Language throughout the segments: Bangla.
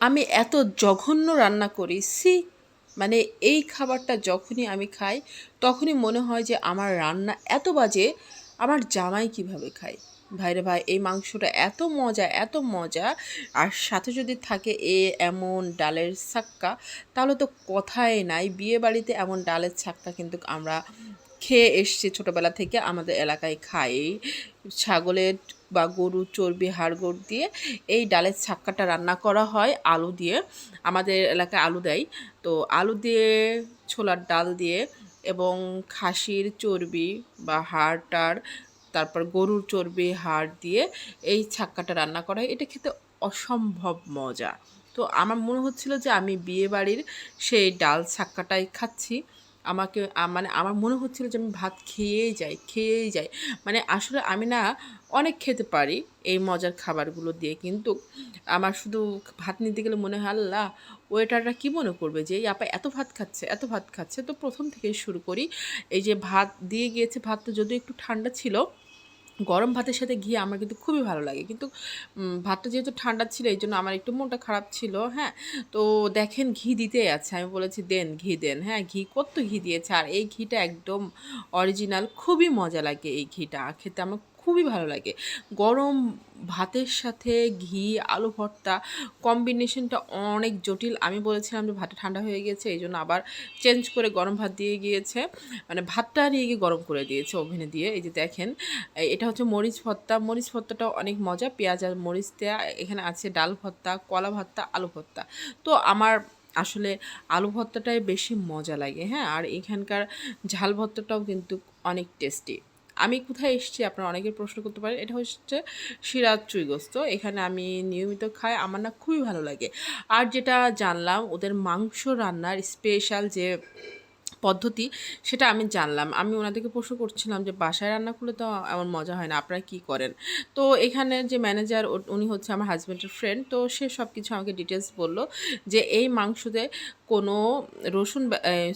আমি এত জঘন্য রান্না করি সি মানে এই খাবারটা যখনই আমি খাই, তখনই মনে হয় যে আমার রান্না এত বাজে, আমার জামাই কীভাবে খায়? ভাইরে ভাই, এই মাংসটা এত মজা এত মজা। আর সাথে যদি থাকে এ এমন ডালের ছাক্কা, তাহলে তো কথাই নাই। বিয়ে বাড়িতে এমন ডালের ছাক্কা কিন্তু আমরা খেয়ে এসছি ছোটোবেলা থেকে আমাদের এলাকায় খাই। ছাগলের বা গরু, চর্বি, হাড়গোড় দিয়ে এই ডালের ছাক্কাটা রান্না করা হয়, আলু দিয়ে। আমাদের এলাকায় আলু দেয়। তো আলু দিয়ে, ছোলার ডাল দিয়ে এবং খাসির চর্বি বা হাড়টার তারপর গরুর চর্বি, হাড় দিয়ে এই ছাক্কাটা রান্না করা হয়। এটা খেতে অসম্ভব মজা। তো আমার মনে হচ্ছিল যে আমি বিয়ে বাড়ির সেই ডাল ছাক্কাটাই খাচ্ছি। আমাকে মানে আমার মনে হচ্ছিল যে আমি ভাত খেয়েই যাই খেয়েই যাই। মানে আসলে আমি না অনেক খেতে পারি এই মজার খাবারগুলো দিয়ে, কিন্তু আমার শুধু ভাত নিতে গেলে মনে হয়, আল্লাহ ওয়েটাররা কী মনে করবে যে, এই আপা এত ভাত খাচ্ছে, এত ভাত খাচ্ছে? তো প্রথম থেকে শুরু করি। এই যে ভাত দিয়ে গিয়েছে ভাত তো যদিও একটু ঠান্ডা ছিল গরম ভাতের সাথে ঘি আমার কিন্তু খুবই ভালো লাগে। কিন্তু ভাতটা যেহেতু ঠান্ডা ছিল, এই জন্য আমার একটু মনটা খারাপ ছিল হ্যাঁ? তো দেখেন ঘি দিতেই আছে আমি বলেছি দেন, ঘি দেন হ্যাঁ? ঘি কত ঘি দিয়েছে, আর এই ঘিটা একদম অরিজিনাল খুবই মজা লাগে এই ঘিটা। খেতে আমার খুবই ভালো লাগে। গরম ভাতের সাথে ঘি, আলু ভর্তা কম্বিনেশনটা অনেক জটিল। আমি বলেছিলাম যে ভাতটা ঠান্ডা হয়ে গেছে, এই জন্য আবার চেঞ্জ করে গরম ভাত দিয়ে গিয়েছে। মানে ভাতটা নিয়ে গিয়ে গরম করে দিয়েছে ওভেনে দিয়ে। এই যে দেখেন এটা হচ্ছে মরিচ ভর্তা। মরিচ ভর্তাটাও অনেক মজা। পেঁয়াজ আর মরিচ দেওয়া এখানে আছে ডাল ভর্তা, কলা ভর্তা, আলু ভর্তা। তো আমার আসলে আলু ভর্তাটাই বেশি মজা লাগে হ্যাঁ? আর এখানকার ঝাল ভর্তাটাও কিন্তু অনেক টেস্টি আমি কোথায় এসেছি আপনারা অনেকের প্রশ্ন করতে পারেন। এটা হচ্ছে সিরাজ চুইগস্ত। এখানে আমি নিয়মিত খাই, আমার না খুবই ভালো লাগে। আর যেটা জানলাম, ওদের মাংস রান্নার স্পেশাল যে পদ্ধতি সেটা আমি জানলাম। আমি ওনাদেরকে প্রশ্ন করছিলাম যে, বাসায় রান্না করলে তো এমন মজা হয় না, আপনারা কি করেন? তো এখানে যে ম্যানেজার উনি হচ্ছে আমার হাজব্যান্ডের ফ্রেন্ড তো সে সব কিছু আমাকে ডিটেলস বলল যে, এই মাংসতে কোনো রসুন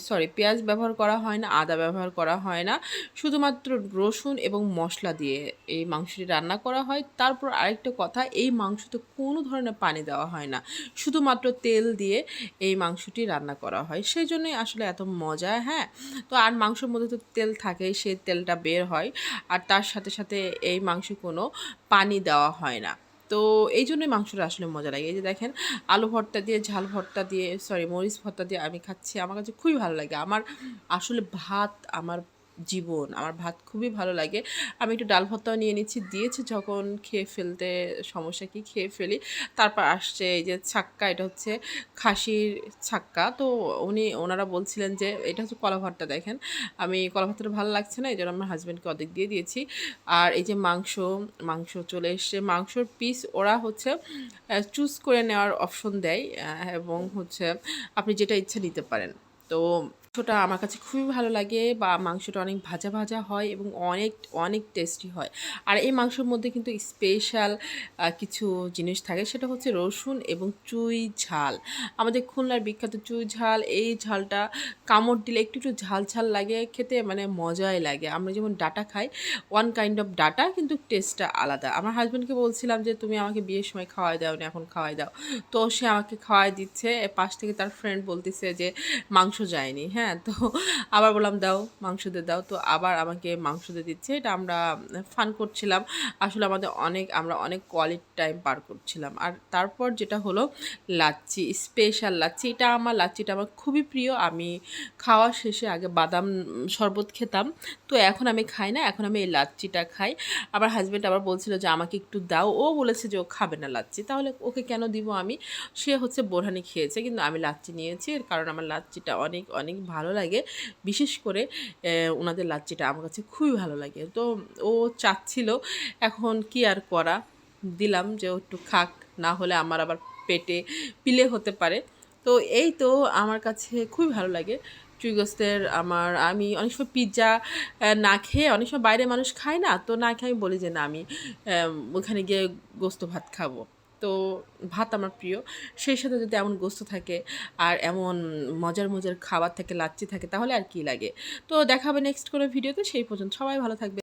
সরি পেঁয়াজ ব্যবহার করা হয় না, আদা ব্যবহার করা হয় না। শুধুমাত্র রসুন এবং মশলা দিয়ে এই মাংসটি রান্না করা হয়। তারপর আরেকটা কথা, এই মাংসতে কোনো ধরনের পানি দেওয়া হয় না। শুধুমাত্র তেল দিয়ে এই মাংসটি রান্না করা হয়। সেই জন্যই আসলে এত মজা হ্যাঁ? তো আর মাংসের মধ্যে তো তেল থাকে সেই তেলটা বের হয়। আর তার সাথে সাথে এই মাংস কোনো পানি দেওয়া হয় না। তো এই জন্যই মাংসটা আসলে মজা লাগে। এই যে দেখেন, আলু ভর্তা দিয়ে, ঝাল ভর্তা দিয়ে সরি মরিচ ভর্তা দিয়ে আমি খাচ্ছি। আমার কাছে খুবই ভালো লাগে। আমার আসলে ভাত, আমার জীবন। আমার ভাত খুবই ভালো লাগে। আমি একটু ডাল ভর্তাও নিয়ে নিচ্ছি। দিয়েছে যখন খেয়ে ফেলতে সমস্যা কি খেয়ে ফেলি। তারপর আসছে এই যে ছাক্কা, এটা হচ্ছে খাসির ছাক্কা। তো উনি, ওনারা বলছিলেন যে, এটা হচ্ছে কলা ভর্তা, দেখেন। আমি কলা ভর্তাটা ভালো লাগছে না এই জন্য আমার হাজব্যান্ডকে অর্ধেক দিয়ে দিয়েছি। আর এই যে মাংস মাংস চলে এসছে। মাংসর পিস ওরা হচ্ছে চুজ করে নেওয়ার অপশন দেয় এবং হচ্ছে আপনি যেটা ইচ্ছা নিতে পারেন। তো মাংসটা আমার কাছে খুবই ভালো লাগে বা মাংসটা অনেক ভাজা ভাজা হয় এবং অনেক অনেক টেস্টি হয়। আর এই মাংসের মধ্যে কিন্তু স্পেশাল কিছু জিনিস থাকে সেটা হচ্ছে রসুন এবং চুই ঝাল। আমাদের খুলনার বিখ্যাত চুই ঝাল, এই ঝালটা কামড় দিলে একটু একটু ঝাল ঝাল লাগে, খেতে মানে মজাই লাগে। আমরা যেমন ডাটা খাই ওয়ান কাইন্ড অফ ডাটা কিন্তু টেস্টটা আলাদা। আমার হাজব্যান্ডকে বলছিলাম যে, তুমি আমাকে বিয়ের সময় খাওয়াই দাও না, এখন খাওয়াই দাও। তো সে আমাকে খাওয়াই দিচ্ছে পাশ থেকে তার ফ্রেন্ড বলতেছে যে, মাংস যায়নি। হ্যাঁ তো আবার বললাম, দাও, মাংস দিয়ে দাও। তো আবার আমাকে মাংস দিয়ে দিচ্ছে। এটা আমরা ফান করছিলাম। আসলে আমাদের অনেক, আমরা অনেক কোয়ালিটি টাইম পার করছিলাম। আর তারপর যেটা হলো, লাচ্ছি স্পেশাল লাচ্ছি। এটা আমার লাচ্ছিটা আমার খুবই প্রিয়। আমি খাওয়া শেষে আগে বাদাম শরবত খেতাম। তো এখন আমি খাই না, এখন আমি এই লাচ্ছিটা খাই। আমার হাজব্যান্ড আবার বলছিল যে, আমাকে একটু দাও। ও বলেছে যে, ও খাবে না লাচ্ছি। তাহলে ওকে কেন দিব আমি? সে হচ্ছে বোরহানি খেয়েছে। কিন্তু আমি লাচ্ছি নিয়েছি। এর কারণ আমার লাচ্ছিটা অনেক অনেক ভালো লাগে। বিশেষ করে ওনাদের লাচ্ছিটা আমার কাছে খুবই ভালো লাগে। তো ও চাচ্ছিল এখন কি আর করা? দিলাম যে ও একটু খাক, না হলে আমার আবার পেটে পিলে হতে পারে। তো এই তো আমার কাছে খুবই ভালো লাগে। চুইগোস্তের আমার, আমি অনেক সময় পিৎজা না খেয়ে অনেক সময় বাইরে মানুষ খায় না, তো না খেয়ে আমি বলি যে না, আমি ওখানে গিয়ে গোস্ত ভাত খাব। তো ভাত আমার প্রিয়। সেই সাথে যদি এমন গোস্ত থাকে আর এমন মজার মজার খাবার থাকে, লাচ্ছি থাকে, তাহলে আর কি লাগে? তো দেখাবে নেক্সট কোনো ভিডিওতে সেই পর্যন্ত সবাই ভালো থাকবে